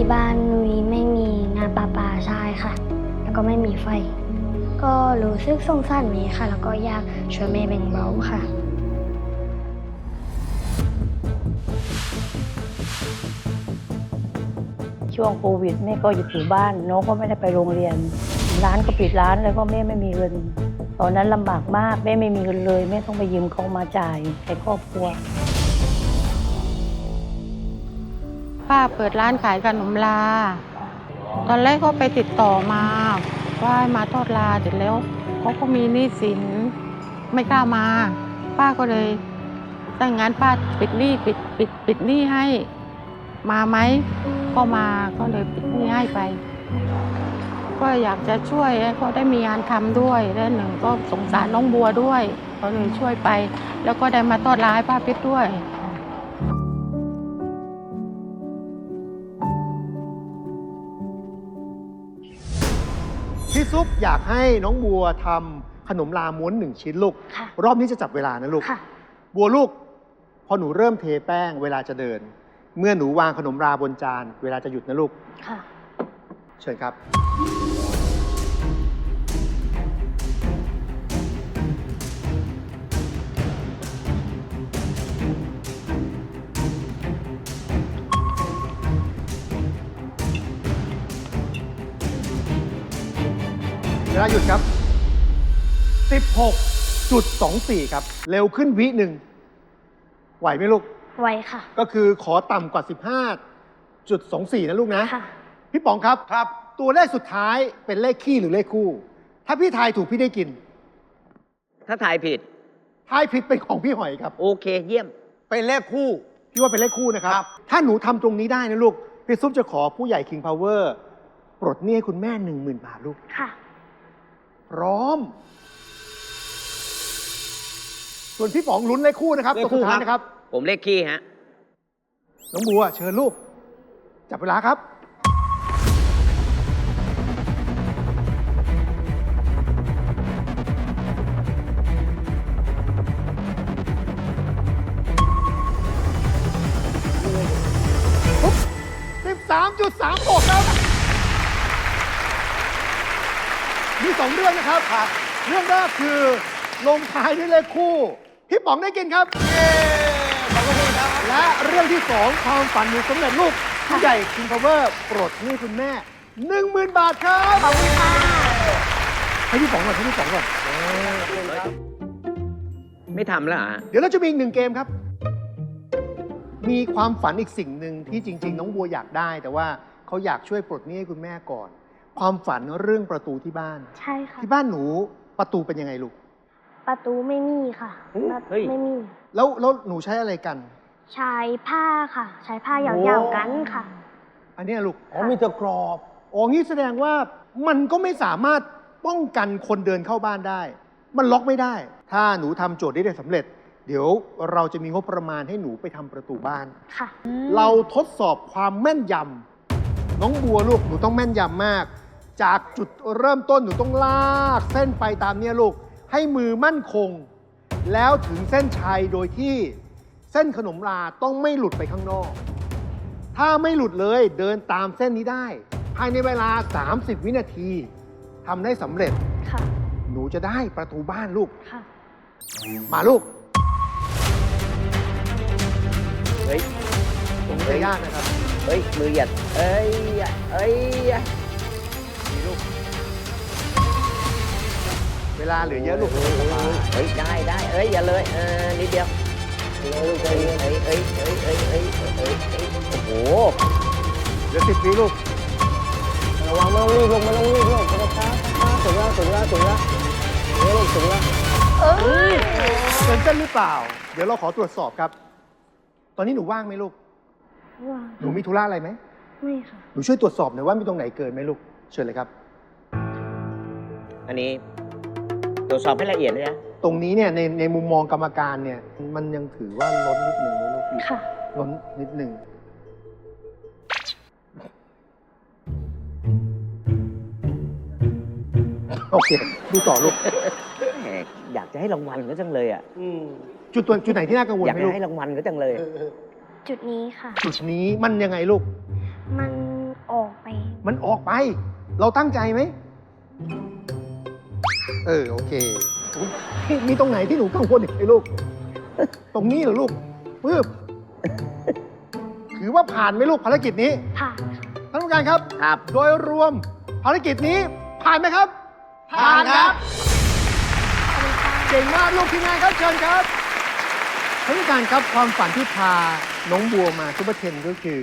ที่บ้านนุ้ยไม่มีน้ำประปาใช้ค่ะ แล้วก็ไม่มีไฟ ก็รู้สึกสงสารแม่ค่ะ แล้วก็อยากช่วยแม่แบ่งเบาค่ะ ช่วงโควิดแม่ก็หยุดอยู่บ้านน้องก็ไม่ได้ไปโรงเรียน ร้านก็ปิดร้านแล้วก็แม่ไม่มีเงิน ตอนนั้นลำบากมากแม่ไม่มีเงินเลยแม่ต้องไปยืมเขามาจ่ายให้ครอบครัว ป้าเปิดร้านขายขนมลา ตอนแรกก็ไปติดต่อมาว่ามาทอดลาเสร็จแล้วเขาก็มีหนี้สินไม่กล้ามา ป้าก็เลยตั้งงานป้าปิดหนี้ปิดปิดปิดหนี้ให้ มาไหมก็มาก็เลยปิดหนี้ให้ไป ก็อยากจะช่วยให้เขาได้มีงานทำด้วยและหนึ่งก็สงสารน้องบัวด้วย ก็เลยช่วยไป แล้วก็ได้มาทอดลาให้ป้าพิษด้วย พี่ซุปอยากให้น้องบัวทำขนมลาม้วนหนึ่งชิ้นลูก ค่ะ รอบนี้จะจับเวลานะลูก ค่ะ บัวลูก พอหนูเริ่มเทแป้งเวลาจะเดิน เมื่อหนูวางขนมราบนจาน เวลาจะหยุดนะลูก ค่ะ เชิญครับ เวลาหยุดครับ 16.24 ครับ เร็วขึ้นวิหนึ่ง ไหวไหมลูก ไวค่ะ ก็คือขอต่ำกว่า 15.24 นะลูกนะ ค่ะ พี่ป๋องครับ ครับ ตัวเลขสุดท้ายเป็นเลขคี่หรือเลขคู่ ถ้าพี่ทายถูกพี่ได้กิน ถ้าทายผิด ทายผิดเป็นของพี่หอยครับ โอเคเยี่ยม เป็นเลขคู่ พี่ว่าเป็นเลขคู่นะครับ ถ้าหนูทำตรงนี้ได้นะลูก พี่ซุปจะขอผู้ใหญ่ King Power ปลดหนี้ให้คุณแม่10,000บาทลูก ค่ะ พร้อม ส่วนพี่ป๋องลุ้นเลขคู่นะครับเลขตัวคู่สุดท้ายครับ นะครับ ผมเลขขี้ฮะ น้องบัวเชิญลูก จับเวลาครับ มีสองเรื่องนะครับครับ เรื่องแรกคือลงท้ายด้วยเลขคู่ พี่ป๋องได้กินครับเย้ขอบคุณครับ และเรื่องที่สองความฝันหนูสำเร็จลูกผู้ใหญ่คิงพาวเวอร์ปลดหนี้คุณแม่ 10,000 บาทครับขอบคุณค่ะให้พี่ป๋องก่อนให้พี่ป๋องก่อน ไม่ทำแล้วเหรอฮะเดี๋ยวเราจะมีอีกหนึ่งเกมครับ มีความฝันอีกสิ่งหนึ่งที่จริง ๆ น้องบัวอยากได้ แต่ว่าเขาอยากช่วยปลดหนี้ให้คุณแม่ก่อน ความฝันเรื่องประตูที่บ้าน ใช่ค่ะ ที่บ้านหนูประตูเป็นยังไงลูก ประตูไม่มีค่ะเฮ้ยไม่มี แล้วแล้วหนูใช้อะไรกัน ใช้ผ้าค่ะ ใช้ผ้ายาวๆกันค่ะ อันเนี้ยลูกอ๋อมีตะกรอบอ๋องี้แสดงว่ามันก็ไม่สามารถป้องกันคนเดินเข้าบ้านได้ มันล็อกไม่ได้ ถ้าหนูทำโจทย์ได้ได้สำเร็จ เดี๋ยวเราจะมีงบประมาณให้หนูไปทำประตูบ้าน ค่ะ เราทดสอบความแม่นยำน้องบัวลูกหนูต้องแม่นยำมาก จากจุดเริ่มต้นหนูต้องลากเส้นไปตามเนี้ยลูก ให้มือมั่นคง แล้วถึงเส้นชัยโดยที่เส้นขนมลาต้องไม่หลุดไปข้างนอก ถ้าไม่หลุดเลยเดินตามเส้นนี้ได้ ภายในเวลา 30 วินาทีทำได้สำเร็จ ค่ะ หนูจะได้ประตูบ้านลูก ค่ะ มาลูก เฮ้ยตรงนี้จะยากนะครับ เฮ้ย มือหยัดเอ้ยอะเอ้ย เวลาเหลือเยอะลูกเฮ้ยได้ได้เอ้ยอย่าเลยเออนิดเดียวเอ้ยเอ้ยเอ้ยเอ้ยเอ้ยเอ้ยเอ้ยเอ้ยเอ้ยโอ้โหเหลือสิบวิลูกระวังไม่ต้องรีบลงไม่ต้องรีบลงช้าช้าถึงแล้วถึงแล้วถึงแล้วเฮ้ยถึงแล้วเกินเส้นหรือเปล่า เดี๋ยวเราขอตรวจสอบครับ ตอนนี้หนูว่างไหมลูกว่างหนูมีธุระอะไรไหมไม่ค่ะหนูช่วยตรวจสอบหน่อยว่ามีตรงไหนเกินไหมลูกเชิญเลยครับ อันนี้ ตรวจสอบให้ละเอียดเลยนะตรงนี้เนี่ยในในมุมมองกรรมการเนี่ยมันยังถือว่าล้นนิดนึงนะลูกค่ะ ล้นนิดนึงโอเคดูต่อลูกแหมอยากจะให้รางวัลก็จังเลยอะ จุดตัวจุดไหนที่น่ากังวลอยากไหมจะลูกให้รางวัลก็จังเลยจุดนี้ค่ะ จุดนี้มันยังไงลูก มันมันออกไป เราตั้งใจไหม เออ โอเคอุ๊ยมีตรงไหนที่หนูกังวลอีกไหมลูก ตรงนี้เหรอลูกปึ๊บถือว่าผ่านไหมลูกภารกิจนี้ ผ่านท่านผู้การครับ ครับ โดยรวมภารกิจนี้ผ่านไหมครับผ่านครับ เก่งมากลูกทีมงานครับเชิญครับท่านผู้การครับความฝันที่พาน้องบัวมาซุปเปอร์เทนก็คือ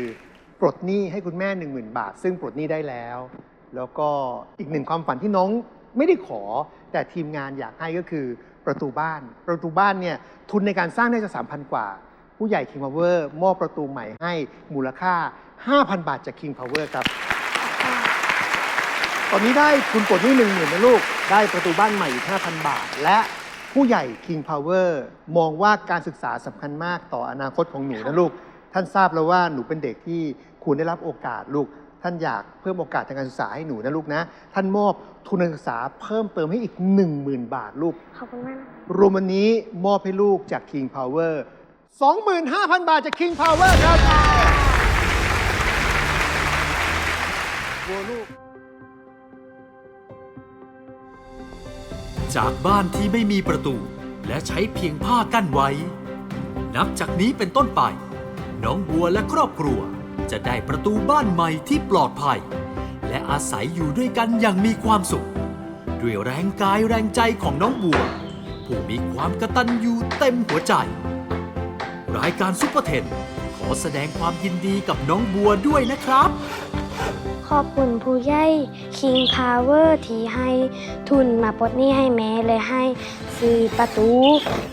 ปลดหนี้ให้คุณแม่ 1 0,000 บาท ซึ่งปลดหนี้ได้แล้ว แล้วก็อีกหนึ่งความฝันที่น้อง ไม่ได้ขอแต่ทีมงานอยากให้ก็คือประตูบ้าน ประตูบ้านเนี่ยทุนในการสร้างน่าจะ 3,000 กว่า ผู้ใหญ่ King Power มอบประตูใหม่ให้มูลค่า 5,000 บาทจาก King Power ครับ ตอนนี้ได้ทุนปลดหนี้หนึ่งหมื่นนะลูก ได้ประตูบ้านใหม่อีก5,000 บาท และผู้ใหญ่ King Power มองว่าการศึกษาสำคัญมากต่ออนาคตของหนูนะลูก ท่านทราบแล้วว่าหนูเป็นเด็กที่ควรได้รับโอกาสลูก ท่านอยากเพิ่มโอกาสทางการศึกษาให้หนูนะลูกนะ ท่านมอบทุนการศึกษาเพิ่มเติมให้อีก 10,000 บาทลูก ขอบคุณมากนะรวมวันนี้มอบให้ลูกจาก King Power 25,000 บาทจาก King Power ครับบัวลูก จากบ้านที่ไม่มีประตู และใช้เพียงผ้ากั้นไว้ นับจากนี้เป็นต้นไป น้องบัวและครอบครัว จะได้ประตูบ้านใหม่ที่ปลอดภัย และอาศัยอยู่ด้วยกันอย่างมีความสุข ด้วยแรงกายแรงใจของน้องบัว ผู้มีความกระตัญญูเต็มหัวใจ รายการซุปเปอร์เทน ขอแสดงความยินดีกับน้องบัวด้วยนะครับ ขอบคุณผู้ใหญ่ King Power ที่ให้ทุนมาปลดหนี้ให้แม่เลยให้ซื้อประตู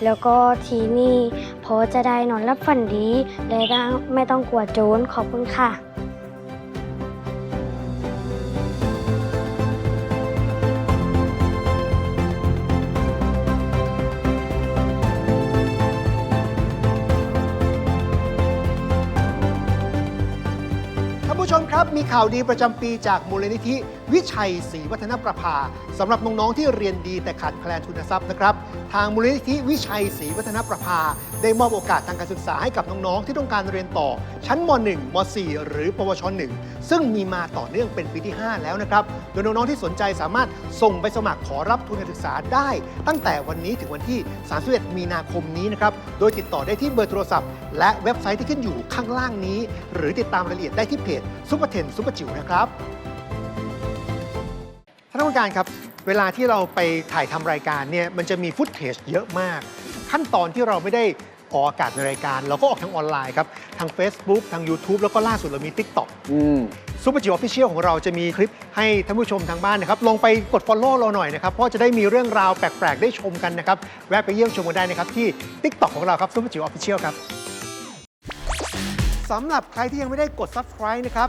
แล้วก็ทีนี่ พอจะได้นอนรับฝันดี และไม่ต้องกลัวโจรขอบคุณค่ะ มีข่าวดีประจำปีจากมูลนิธิ วิชัยศรีวัฒนประภาสำหรับน้องๆที่เรียนดีแต่ขาดแคลนทุนทรัพย์นะครับทางมูลนิธิวิชัยศรีวัฒนประภา ได้มอบโอกาสทางการศึกษาให้กับน้องๆที่ต้องการเรียนต่อ ชั้นม .1 ม .4 หรือ ปวช 1 ซึ่งมีมาต่อเนื่องเป็นปีที่ 5 แล้วนะครับโดยน้องๆที่สนใจสามารถส่งไปสมัครขอรับทุนการศึกษาได้ ตั้งแต่วันนี้ถึงวันที่ 31 มีนาคมนี้นะครับโดยติดต่อได้ที่เบอร์โทรศัพท์ และเว็บไซต์ที่ขึ้นอยู่ข้างล่างนี้ หรือติดตามรายละเอียดได้ที่เพจซุปเปอร์เทนซุปเปอร์จิ๋วนะครับท่านผู้การครับ เวลาที่เราไปถ่ายทำรายการเนี่ยมันจะมีฟุตเทจเยอะมาก ขั้นตอนที่เราไม่ได้ออกอากาศในรายการ เราก็ออกทางออนไลน์ครับ ทาง Facebook ทาง YouTube แล้วก็ล่าสุดเรามี TikTok อืม ซูเปอร์จิ๋วออฟฟิเชียลของเราจะมีคลิปให้ท่านผู้ชมทางบ้านนะครับ ลองไปกด Follow เราหน่อยนะครับ เพราะจะได้มีเรื่องราวแปลก ๆ ได้ชมกันนะครับ แวะไปเยี่ยมชมกันได้นะครับ ที่ TikTok ของเราครับซูเปอร์จิ๋วออฟฟิเชียลครับสำหรับใครที่ยังไม่ได้กด Subscribe นะครับ